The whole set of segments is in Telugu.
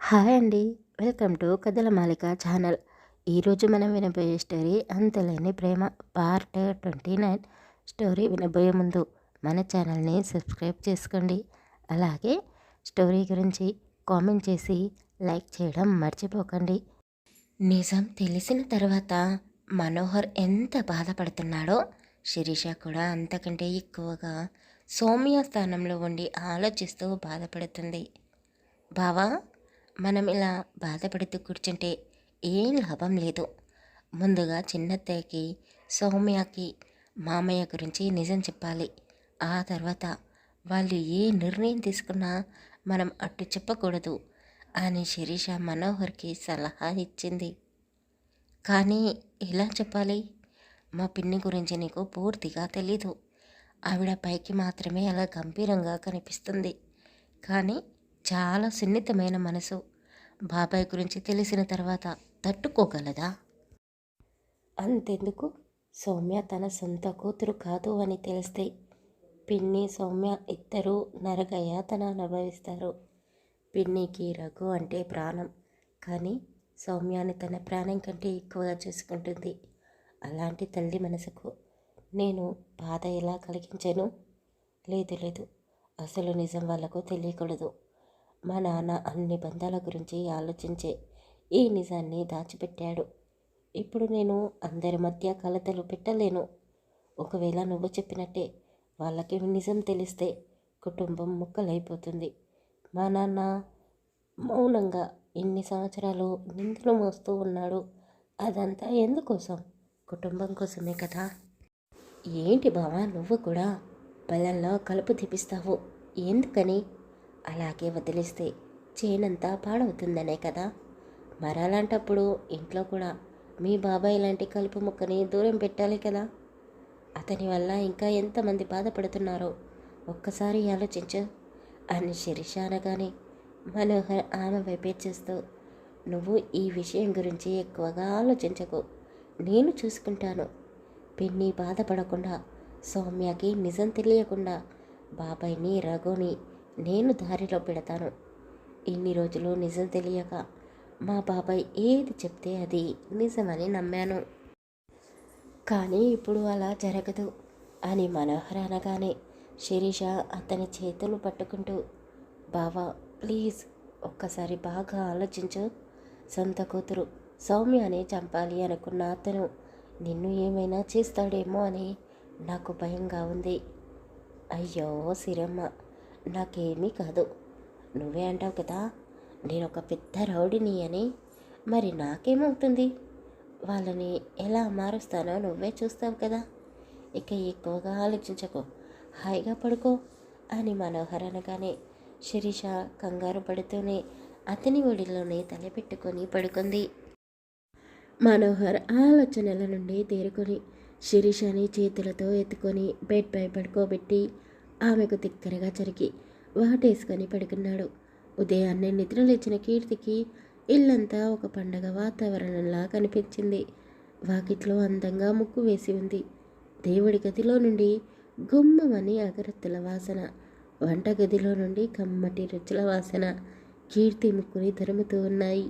హాయ్ అండి. వెల్కమ్ టు కథల మాలిక ఛానల్. ఈరోజు మనం వినబోయే స్టోరీ అంతలేని ప్రేమ పార్ట్ ట్వంటీ నైన్ స్టోరీ వినబోయే ముందు మన ఛానల్ని సబ్స్క్రైబ్ చేసుకోండి. అలాగే స్టోరీ గురించి కామెంట్ చేసి లైక్ చేయడం మర్చిపోకండి. నిజం తెలిసిన తర్వాత మనోహర్ ఎంత బాధపడుతున్నాడో శిరీష కూడా అంతకంటే ఎక్కువగా సౌమ్య స్థానంలో ఉండి ఆలోచిస్తూ బాధపడుతుంది. బావా మనం ఇలా బాధపడుతూ కూర్చుంటే ఏం లాభం లేదు. ముందుగా చిన్నత్తయ్యకి సౌమ్యకి మామయ్య గురించి నిజం చెప్పాలి. ఆ తర్వాత వాళ్ళు ఏ నిర్ణయం తీసుకున్నా మనం అట్టు చెప్పకూడదు అని శిరీష మనోహర్కి సలహా ఇచ్చింది. కానీ ఎలా చెప్పాలి? మా పిన్ని గురించి నీకు పూర్తిగా తెలీదు. ఆవిడ పైకి మాత్రమే అలా గంభీరంగా కనిపిస్తుంది. కానీ చాలా సున్నితమైన మనసు. బాబాయ్ గురించి తెలిసిన తర్వాత తట్టుకోగలదా? అంతెందుకు? సౌమ్య తన సొంత కూతురు కాదు అని తెలిస్తే పిన్ని సౌమ్య ఇద్దరూ నరకయాతన అనుభవిస్తారు. పిన్నికి రఘు అంటే ప్రాణం. కానీ సౌమ్యాన్ని తన ప్రాణం కంటే ఎక్కువగా చూసుకుంటుంది. అలాంటి తల్లి మనసుకు నేను బాధ ఎలా కలిగించాను? లేదు లేదు. అసలు నిజం వాళ్ళకు తెలియకూడదు. మా నాన్న అన్ని బంధాల గురించి ఆలోచించే ఈ నిజాన్ని దాచిపెట్టాడు. ఇప్పుడు నేను అందరి మధ్య కలతలు పెట్టలేను. ఒకవేళ నువ్వు చెప్పినట్టే వాళ్ళకి నిజం తెలిస్తే కుటుంబం ముక్కలైపోతుంది. మా నాన్న మౌనంగా ఇన్ని సంవత్సరాలు నిందలు మోస్తూ ఉన్నాడు. అదంతా ఎందుకోసం? కుటుంబం కోసమే కదా. ఏంటి బావా నువ్వు కూడా బలంలో కలుపు తెప్పిస్తావు ఎందుకని? అలాగే వదిలేస్తే చేనంతా పాడవుతుందనే కదా. మరలాంటప్పుడు ఇంట్లో కూడా మీ బాబాయ్ లాంటి కలుపు మొక్కని దూరం పెట్టాలి కదా. అతని వల్ల ఇంకా ఎంతమంది బాధపడుతున్నారో ఒక్కసారి ఆలోచించు. అని శిరీష అనగానే మనోహర్ ఆమె వైపే చేస్తూ నువ్వు ఈ విషయం గురించి ఎక్కువగా ఆలోచించకు. నేను చూసుకుంటాను. పిన్ని బాధపడకుండా సౌమ్యకి నిజం తెలియకుండా బాబాయ్ని రఘుని నేను దారిలో పెడతాను. ఇన్ని రోజులు నిజం తెలియక మా బాబాయ్ ఏది చెప్తే అది నిజమని నమ్మాను. కానీ ఇప్పుడు అలా జరగదు అని మనోహర్ అనగానే శిరీష అతని చేతులు పట్టుకుంటూ బావా ప్లీజ్ ఒక్కసారి బాగా ఆలోచించు. సొంత కూతురు సౌమ్యాని చంపాలి అనుకున్న అతను నిన్ను ఏమైనా చేస్తాడేమో అని నాకు భయంగా ఉంది. అయ్యో సిరమ్మ. నాకేమీ కాదు. నువ్వే అంటావు కదా నేను ఒక పెద్ద రౌడీని అని. మరి నాకేమవుతుంది? వాళ్ళని ఎలా మారుస్తానో నువ్వే చూస్తావు కదా. ఇక ఎక్కువగా ఆలోచించకు. హాయిగా పడుకో అని మనోహర్ అనగానే శిరీష కంగారు పడుతూనే అతని ఒడిలోనే తలపెట్టుకొని పడుకుంది. మనోహర్ ఆలోచనల నుండి తేరుకొని శిరీషని చేతులతో ఎత్తుకొని బెడ్పై పడుకోబెట్టి ఆమెకు తిక్కరగా జరిగి వాటేసుకొని పడుకున్నాడు. ఉదయాన్నే నిద్ర లేచిన కీర్తికి ఇల్లంతా ఒక పండగ వాతావరణంలా కనిపించింది. వాకిట్లో అందంగా ముక్కు వేసి ఉంది. దేవుడి గదిలో నుండి గుమ్మమని అగరత్తుల వాసన వంటగదిలో నుండి కమ్మటి రుచుల వాసన కీర్తి ముక్కుని తరుముతూ ఉన్నాయి.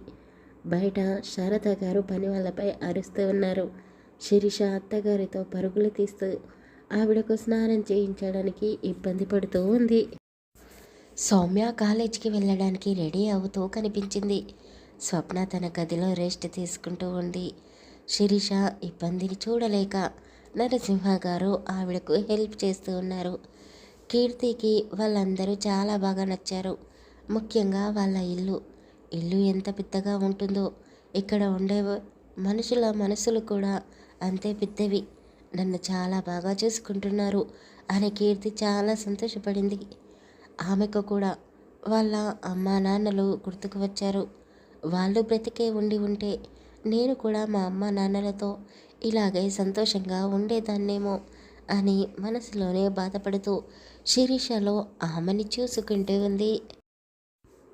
బయట శారద గారు పని వాళ్ళపై అరుస్తూ ఉన్నారు. శిరీష అత్తగారితో పరుగులు తీస్తూ ఆవిడకు స్నానం చేయించడానికి ఇబ్బంది పడుతూ ఉంది. సౌమ్య కాలేజీకి వెళ్ళడానికి రెడీ అవుతూ కనిపించింది. స్వప్న తన గదిలో రెస్ట్ తీసుకుంటూ ఉంది. శిరీష ఇబ్బందిని చూడలేక నరసింహ గారు ఆవిడకు హెల్ప్ చేస్తూ ఉన్నారు. కీర్తికి వాళ్ళందరూ చాలా బాగా నచ్చారు. ముఖ్యంగా వాళ్ళ ఇల్లు. ఇల్లు ఎంత పెద్దగా ఉంటుందో ఇక్కడ ఉండే మనుషుల మనసులు కూడా అంతే పెద్దవి. నన్ను చాలా బాగా చూసుకుంటున్నారు అని కీర్తి చాలా సంతోషపడింది. ఆమెకు కూడా వాళ్ళ అమ్మా నాన్నలు గుర్తుకు వచ్చారు. వాళ్ళు బ్రతికే ఉండి ఉంటే నేను కూడా మా అమ్మ నాన్నలతో ఇలాగే సంతోషంగా ఉండేదాన్నేమో అని మనసులోనే బాధపడుతూ శిరీషలో ఆమెని చూసుకుంటూ ఉంది.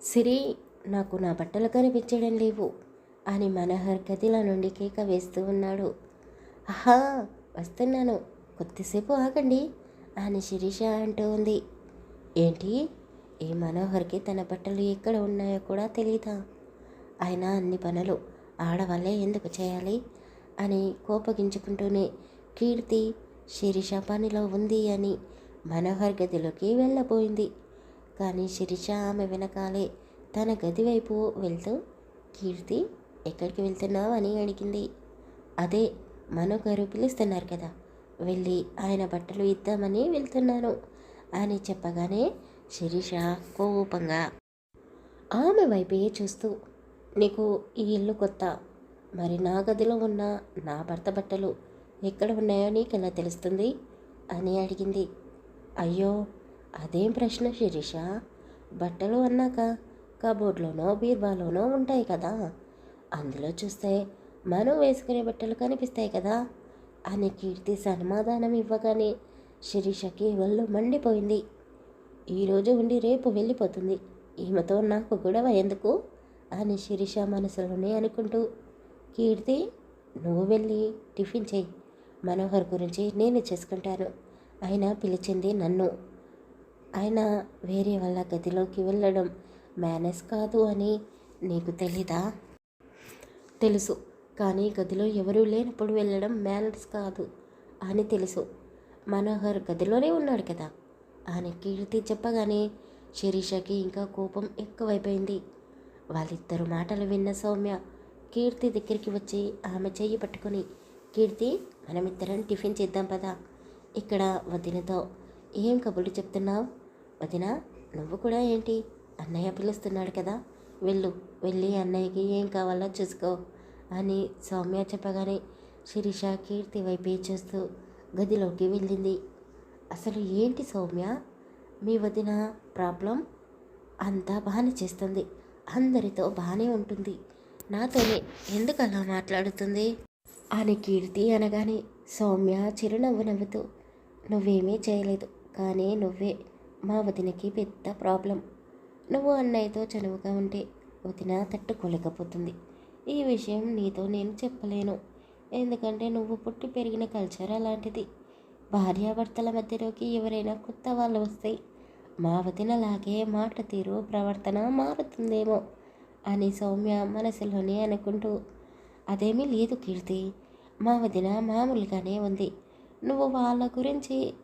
సిరి నాకు నా బట్టలు కనిపించడం లేవు అని మనహర్ గదిలో నుండి కేక వేస్తూ ఉన్నాడు. ఆహా! వస్తున్నాను. కొద్దిసేపు ఆగండి అని శిరీష అంటూ ఉంది. ఏంటి? ఈ మనోహర్కి తన బట్టలు ఎక్కడ ఉన్నాయో కూడా తెలియదా ఆయన అన్ని పనులు ఆడవాళ్ళే ఎందుకు చేయాలి? అని కోపగించుకుంటూనే కీర్తి శిరీష పనిలో ఉంది అని మనోహర్ గదిలోకి వెళ్ళబోయింది. కానీ శిరీష ఆమె వెనకాలే తన గది వైపు వెళ్తూ కీర్తి ఎక్కడికి వెళ్తున్నావు? అని అడిగింది. అదే మనో పిలుస్తున్నారు కదా. వెళ్ళి ఆయన బట్టలు ఇద్దామని వెళ్తున్నాను. అని చెప్పగానే శిరీష కోపంగా ఆమె వైపే చూస్తూ నీకు ఈ ఇల్లు కొత్త. మరి నా గదిలో ఉన్న నా భర్త బట్టలు ఎక్కడ ఉన్నాయో నీకు ఎలా తెలుస్తుంది? అని అడిగింది. అయ్యో అదేం ప్రశ్న శిరీష? బట్టలు అన్నాక కబోర్డ్లోనో బీర్బాలోనో ఉంటాయి కదా. అందులో చూస్తే మనం వేసుకునే బట్టలు కనిపిస్తాయి కదా? అని కీర్తి సమాధానం ఇవ్వగానే శిరీషకి ఒళ్ళు మండిపోయింది. ఈరోజు ఉండి రేపు వెళ్ళిపోతుంది. ఈమెతో నాకు గొడవ ఎందుకు? అని శిరీష మనసులోనే అనుకుంటూ కీర్తి నువ్వు వెళ్ళి టిఫిన్ చేయి మనోహర్ గురించి నేను చేసుకుంటాను. ఆయన పిలిచింది నన్ను. ఆయన వేరే వాళ్ళ గదిలోకి వెళ్ళడం మేనేజ్ కాదు అని నీకు తెలీదా? తెలుసు. కానీ గదిలో ఎవరూ లేనప్పుడు వెళ్ళడం మేనర్స్ కాదు అని తెలుసు. మనోహర్ గదిలోనే ఉన్నాడు కదా? అని కీర్తి చెప్పగానే శిరీషకి ఇంకా కోపం ఎక్కువైపోయింది. వాళ్ళిద్దరు మాటలు విన్న సౌమ్య కీర్తి దగ్గరికి వచ్చి ఆమె చెయ్యి పట్టుకొని కీర్తి మనమిద్దరం టిఫిన్ చేద్దాం పదా. ఇక్కడ వదినతో ఏం కబుర్లు చెప్తున్నావు? వదిన నువ్వు కూడా ఏంటి? అన్నయ్య పిలుస్తున్నాడు కదా. వెళ్ళు వెళ్ళి అన్నయ్యకి ఏం కావాలో చూసుకో. అని సౌమ్య చెప్పగానే శిరీష కీర్తి వైపే చూస్తూ గదిలోకి వెళ్ళింది. అసలు ఏంటి సౌమ్య? మీ వదిన ప్రాబ్లం? అంతా బాగానే చేస్తుంది. అందరితో బాగానే ఉంటుంది. నాతోనే ఎందుకు అలా మాట్లాడుతుంది? అని కీర్తి అనగానే సౌమ్య చిరునవ్వు నవ్వుతూ నువ్వేమీ చేయలేదు. కానీ నువ్వే మా వదినకి పెద్ద ప్రాబ్లం. నువ్వు అన్నయ్యతో చనువుగా ఉంటే వదిన తట్టుకోలేకపోతుంది. ఈ విషయం నీతో నేను చెప్పలేను. ఎందుకంటే నువ్వు పుట్టి పెరిగిన కల్చర్ అలాంటిది. భార్యాభర్తల మధ్యలోకి ఎవరైనా కొత్త వాళ్ళు వస్తే మా వదినలాగే మాట తీరు ప్రవర్తన మారుతుందేమో అని సౌమ్య మనసులోనే అనుకుంటూ అదేమీ లేదు కీర్తి. మా వదిన మామూలుగానే ఉంది. నువ్వు వాళ్ళ గురించి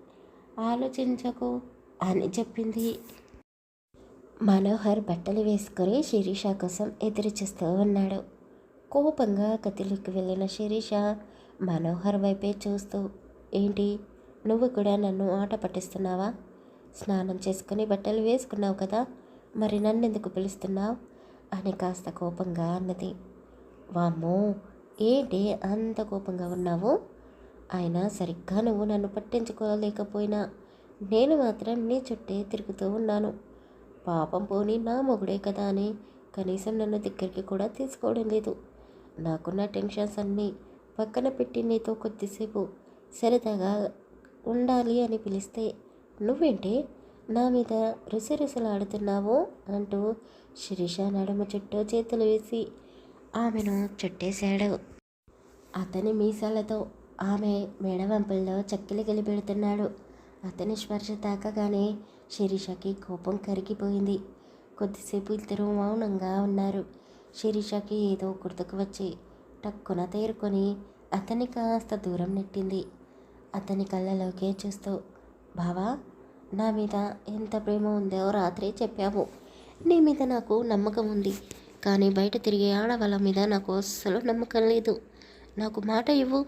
ఆలోచించకు అని చెప్పింది. మనోహర్ బట్టలు వేసుకొని శిరీష కోసం ఎదురు చూస్తూ ఉన్నాడు. కోపంగా గదిలోకి వెళ్ళిన శిరీష మనోహర్ వైపే చూస్తూ ఏంటి? నువ్వు కూడా నన్ను ఆట పట్టిస్తున్నావా? స్నానం చేసుకుని బట్టలు వేసుకున్నావు కదా మరి నన్ను ఎందుకు పిలుస్తున్నావు? అని కాస్త కోపంగా అన్నది. వామ్మో! ఏంటి అంత కోపంగా ఉన్నావు? అయినా సరిగ్గా నువ్వు నన్ను పట్టించుకోలేకపోయినా నేను మాత్రం నీ చుట్టే తిరుగుతూ ఉన్నాను. పాపం పోని నా మొగుడే కదా అని కనీసం నన్ను దగ్గరికి కూడా తీసుకోవడం లేదు. నాకున్న టెన్షన్స్ అన్నీ పక్కన పెట్టి నీతో కొద్దిసేపు సరదాగా ఉండాలి అని పిలిస్తే నువ్వేంటి? నా మీద రుసరుసలాడుతున్నావు? అంటూ శిరీష నడుమ చుట్టూ చేతులు వేసి ఆమెను చుట్టేశాడు. అతని మీసాలతో ఆమె మేడవంపల్లో చక్కెలు గెలిపెడుతున్నాడు అతని స్పర్శ తాకగానే శిరీషకి కోపం కరిగిపోయింది. కొద్దిసేపు ఇద్దరు మౌనంగా ఉన్నారు. శిరీషకి ఏదో గుర్తుకు వచ్చి టక్కున తేరుకొని అతని కాస్త దూరం నెట్టింది. అతని కళ్ళలోకే చూస్తూ బావా నా మీద ఎంత ప్రేమ ఉందో రాత్రి చెప్పావు. నీ మీద నాకు నమ్మకం ఉంది. కానీ బయట తిరిగే ఆడవాళ్ళ మీద నాకు అస్సలు నమ్మకం లేదు. నాకు మాట ఇవ్వు.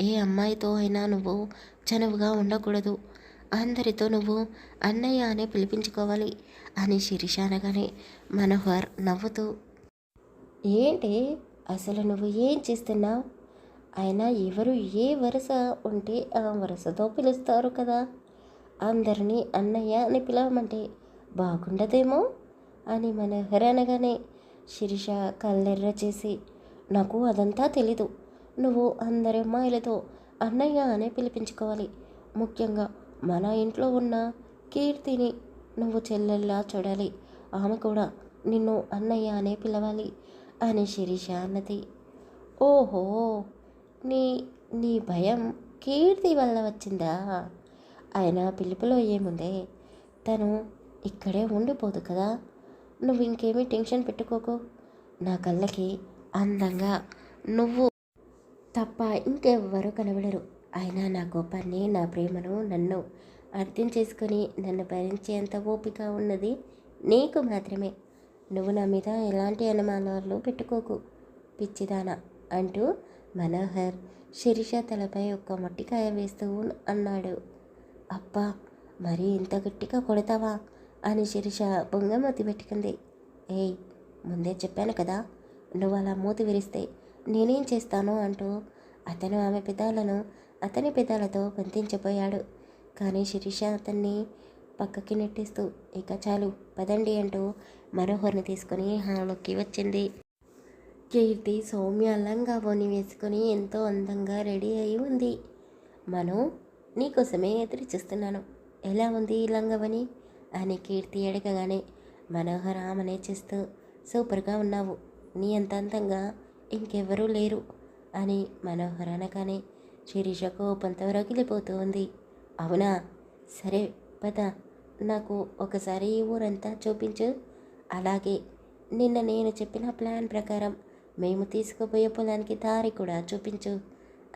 ఏ అమ్మాయితో అయినా నువ్వు చనువుగా ఉండకూడదు. అందరితో నువ్వు అన్నయ్య అనే పిలిపించుకోవాలి అని శిరీష అనగానే మనోహర్ నవ్వుతూ ఏంటి? అసలు నువ్వు ఏం చేస్తున్నావు? అయినా ఎవరు ఏ వరుస ఉంటే ఆ వరుసతో పిలుస్తారు కదా. అందరినీ అన్నయ్య అని పిలవమంటే బాగుండదేమో అని మనోహర్ అనగానే శిరీష కళ్ళెర్ర చేసి నాకు అదంతా తెలీదు. నువ్వు అందరి అమ్మాయిలతో అన్నయ్య అనే పిలిపించుకోవాలి. ముఖ్యంగా మన ఇంట్లో ఉన్న కీర్తిని నువ్వు చెల్లెల్లా చూడాలి. ఆమె కూడా నిన్ను అన్నయ్య అనే పిలవాలి. అని శిరీష అన్నది. ఓహో నీ నీ భయం కీర్తి వల్ల వచ్చిందా? ఆయన పిలుపులో ఏముందే? తను ఇక్కడే ఉండిపోదు కదా. నువ్వు ఇంకేమీ టెన్షన్ పెట్టుకోకు. నా కళ్ళకి అందంగా నువ్వు తప్ప ఇంకెవ్వరూ కనబడరు. అయినా నా కోపాన్ని నా ప్రేమను నన్ను అర్థం చేసుకొని నన్ను భరించేంత ఓపిక ఉన్నది నీకు మాత్రమే. నువ్వు నా మీద ఎలాంటి అనుమానాలు పెట్టుకోకు పిచ్చిదానా అంటూ మనోహర్ శిరీష తలపై ఒక్క మట్టికాయ వేస్తూ అన్నాడు. అబ్బా మరీ ఇంత గట్టిగా కొడతావా? అని శిరీష బొంగమూతి పెట్టుకుంది. ఏయ్ ముందే చెప్పాను కదా నువ్వు అలా మూతి విరిస్తే నేనేం చేస్తాను అంటూ అతను ఆమె పెదాలను అతని పెదాలతో బంధించబోయాడు కానీ శిరీష అతన్ని పక్కకి నెట్టేస్తూ ఇక చాలు పదండి అంటూ మనోహర్ని తీసుకొని హాల్లోకి వచ్చింది. కీర్తి సౌమ్య లంగా బోని వేసుకొని ఎంతో అందంగా రెడీ అయి ఉంది. మను నీకోసమే ఎదురు చూస్తున్నాను. ఎలా ఉంది ఈ లంగవని? అని కీర్తి అడగగానే మనోహర్ ఆమెనే చేస్తూ సూపర్గా ఉన్నావు. నీ అంత అందంగా ఇంకెవరూ లేరు అని మనోహర్ అనగానే శిరీష కోపంతో రగిలిపోతూ ఉంది. అవునా? సరే పద. నాకు ఒకసారి ఈ ఊరంతా చూపించు. అలాగే నిన్న నేను చెప్పిన ప్లాన్ ప్రకారం మేము తీసుకుపోయే పొలానికి దారి కూడా చూపించు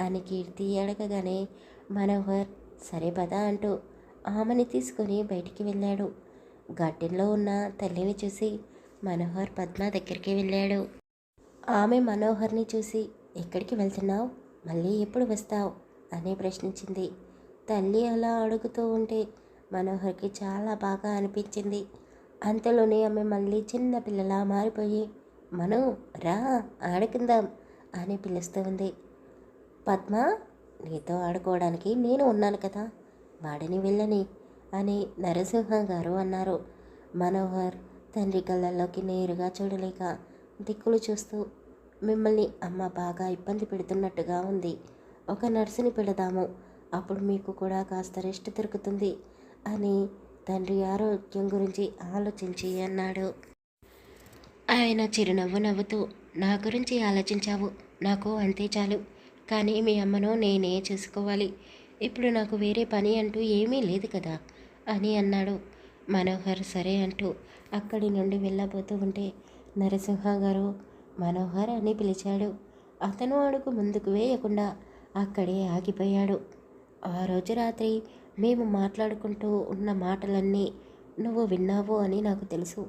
అని కీర్తి అడగగానే మనోహర్ సరే పదా అంటూ ఆమెని తీసుకొని బయటికి వెళ్ళాడు. గార్డెన్లో ఉన్న తల్లిని చూసి మనోహర్ పద్మ దగ్గరికి వెళ్ళాడు. ఆమె మనోహర్ని చూసి ఎక్కడికి వెళ్తున్నావు? మళ్ళీ ఎప్పుడు వస్తావు? అని ప్రశ్నించింది. తల్లి అలా అడుగుతూ ఉంటే మనోహర్కి చాలా బాగా అనిపించింది. అంతలోనే ఆమె మళ్ళీ చిన్న పిల్లలా మారిపోయి మనం రా ఆడుకుందాం అని పిలుస్తూ ఉంది. పద్మ నీతో ఆడుకోవడానికి నేను ఉన్నాను కదా వాడిని వెళ్ళని అని నరసింహ గారు అన్నారు. మనోహర్ తండ్రి కళ్ళల్లోకి నేరుగా చూడలేక దిక్కులు చూస్తూ మిమ్మల్ని అమ్మ బాగా ఇబ్బంది పెడుతున్నట్టుగా ఉంది. ఒక నర్సుని పెడదాము. అప్పుడు మీకు కూడా కాస్త రెస్ట్ దొరుకుతుంది. అని తండ్రి ఆరోగ్యం గురించి ఆలోచించి అన్నాడు. ఆయన చిరునవ్వు నవ్వుతూ నా గురించి ఆలోచించావు నాకు అంతే చాలు. కానీ మీ అమ్మను నేనే చూసుకోవాలి. ఇప్పుడు నాకు వేరే పని అంటూ ఏమీ లేదు కదా అని అన్నాడు. మనోహర్ సరే అంటూ అక్కడి నుండి వెళ్ళబోతూ ఉంటే నరసింహ గారు మనోహర్ అని పిలిచాడు. అతను అడుగు ముందుకు వేయకుండా అక్కడే ఆగిపోయాడు. ఆ రోజు రాత్రి మేము మాట్లాడుకుంటూ ఉన్న మాటలన్నీ నువ్వు విన్నావు అని నాకు తెలుసు.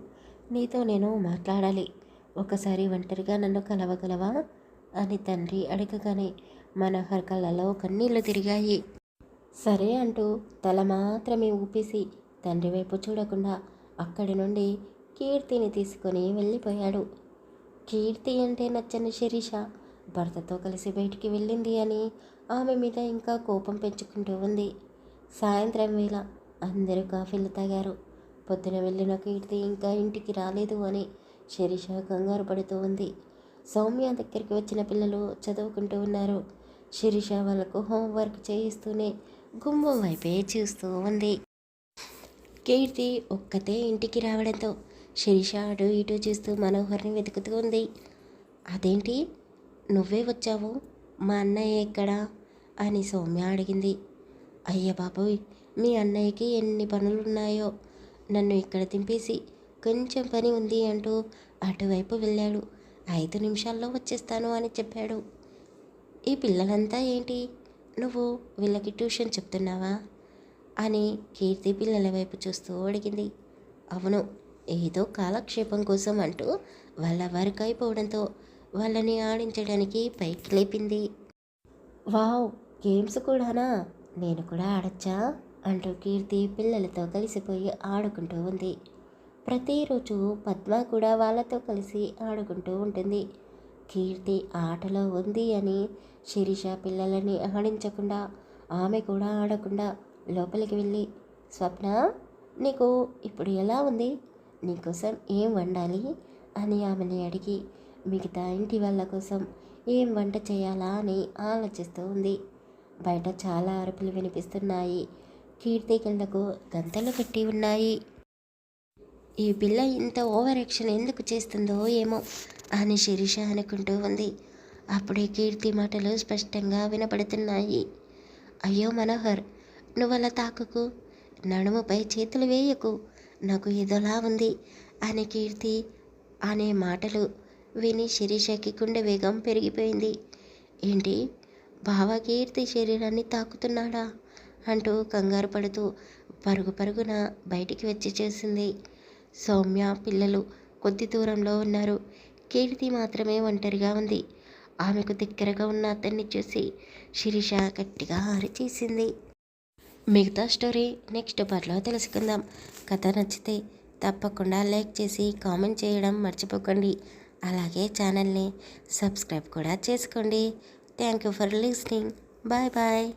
నీతో నేను మాట్లాడాలి. ఒకసారి ఒంటరిగా నన్ను కలవగలవా? అని తండ్రి అడగగానే మనోహర్ కళ్ళలో కన్నీళ్ళు తిరిగాయి. సరే అంటూ తల మాత్రమే ఊపేసి తండ్రి వైపు చూడకుండా అక్కడి నుండి కీర్తిని తీసుకొని వెళ్ళిపోయాడు. కీర్తి అంటే నచ్చని శిరీష భర్తతో కలిసి బయటికి వెళ్ళింది అని ఆమె మీద ఇంకా కోపం పెంచుకుంటూ ఉంది. సాయంత్రం వేళ అందరూ కాఫీలు తాగారు. పొద్దున వెళ్ళిన కీర్తి ఇంకా ఇంటికి రాలేదు అని శిరీష కంగారు పడుతూ ఉంది సౌమ్య దగ్గరికి వచ్చిన పిల్లలు చదువుకుంటూ ఉన్నారు. శిరీష వాళ్ళకు హోంవర్క్ చేయిస్తూనే గుమ్మం వైపే చూస్తూ ఉంది. కీర్తి ఒక్కతే ఇంటికి రావడంతో శిరీష అటు ఇటు చూస్తూ మనోహర్ని వెతుకుతూ ఉంది. అదేంటి? నువ్వే వచ్చావు? మా అన్నయ్య ఎక్కడా? అని సౌమ్య అడిగింది. అయ్య బాబోయ్ మీ అన్నయ్యకి ఎన్ని పనులున్నాయో. నన్ను ఇక్కడ దింపేసి కొంచెం పని ఉంది అంటూ అటువైపు వెళ్ళాడు. ఐదు నిమిషాల్లో వచ్చేస్తాను అని చెప్పాడు. ఈ పిల్లలంతా ఏంటి? నువ్వు వీళ్ళకి ట్యూషన్ చెప్తున్నావా? అని కీర్తి పిల్లల వైపు చూస్తూ అడిగింది. అవును ఏదో కాలక్షేపం కోసం అంటూ వాళ్ళ వర్క్ అయిపోవడంతో వాళ్ళని ఆడించడానికి పైకి లేపింది. వావ్ గేమ్స్ కూడానా? నేను కూడా ఆడచ్చా? అంటూ కీర్తి పిల్లలతో కలిసిపోయి ఆడుకుంటూ ఉంది. ప్రతిరోజు పద్మ కూడా వాళ్ళతో కలిసి ఆడుకుంటూ ఉంటుంది. కీర్తి ఆటలో ఉంది అని శిరీష పిల్లలని ఆడించకుండా ఆమె కూడా ఆడకుండా లోపలికి వెళ్ళి స్వప్న నీకు ఇప్పుడు ఎలా ఉంది? నీకోసం ఏం వండాలి? అని ఆమెని అడిగి మిగతా ఇంటి వాళ్ళ కోసం ఏం వంట చేయాలా అని ఆలోచిస్తూ ఉంది. బయట చాలా అరుపులు వినిపిస్తున్నాయి. కీర్తి కిందకు గంతలు కట్టి ఉన్నాయి. ఈ పిల్ల ఇంత ఓవర్ యాక్షన్ ఎందుకు చేస్తుందో ఏమో అని శిరీష అనుకుంటూ ఉంది. అప్పుడే కీర్తి మాటలు స్పష్టంగా వినపడుతున్నాయి. అయ్యో మనోహర్ నువ్వలా తాకుకు నడుముపై చేతులు వేయకు నాకు ఏదోలా ఉంది అని కీర్తి అనే మాటలు విని శిరీషకి గుండె వేగం పెరిగిపోయింది. ఏంటి? బావ కీర్తి శరీరాన్ని తాకుతున్నాడా? అంటూ కంగారు పడుతూ పరుగు పరుగున బయటికి వచ్చి చేసింది. సౌమ్య పిల్లలు కొద్ది దూరంలో ఉన్నారు. కీర్తి మాత్రమే ఒంటరిగా ఉంది. ఆమెకు దగ్గరగా ఉన్న అతన్ని చూసి శిరీష గట్టిగా అరిచేసింది. మిగతా స్టోరీ నెక్స్ట్ పార్ట్లో తెలుసుకుందాం. కథ నచ్చితే తప్పకుండా లైక్ చేసి కామెంట్ చేయడం మర్చిపోకండి. అలాగే ఛానల్ని సబ్స్క్రైబ్ కూడా చేసుకోండి. Thank you for listening. Bye bye.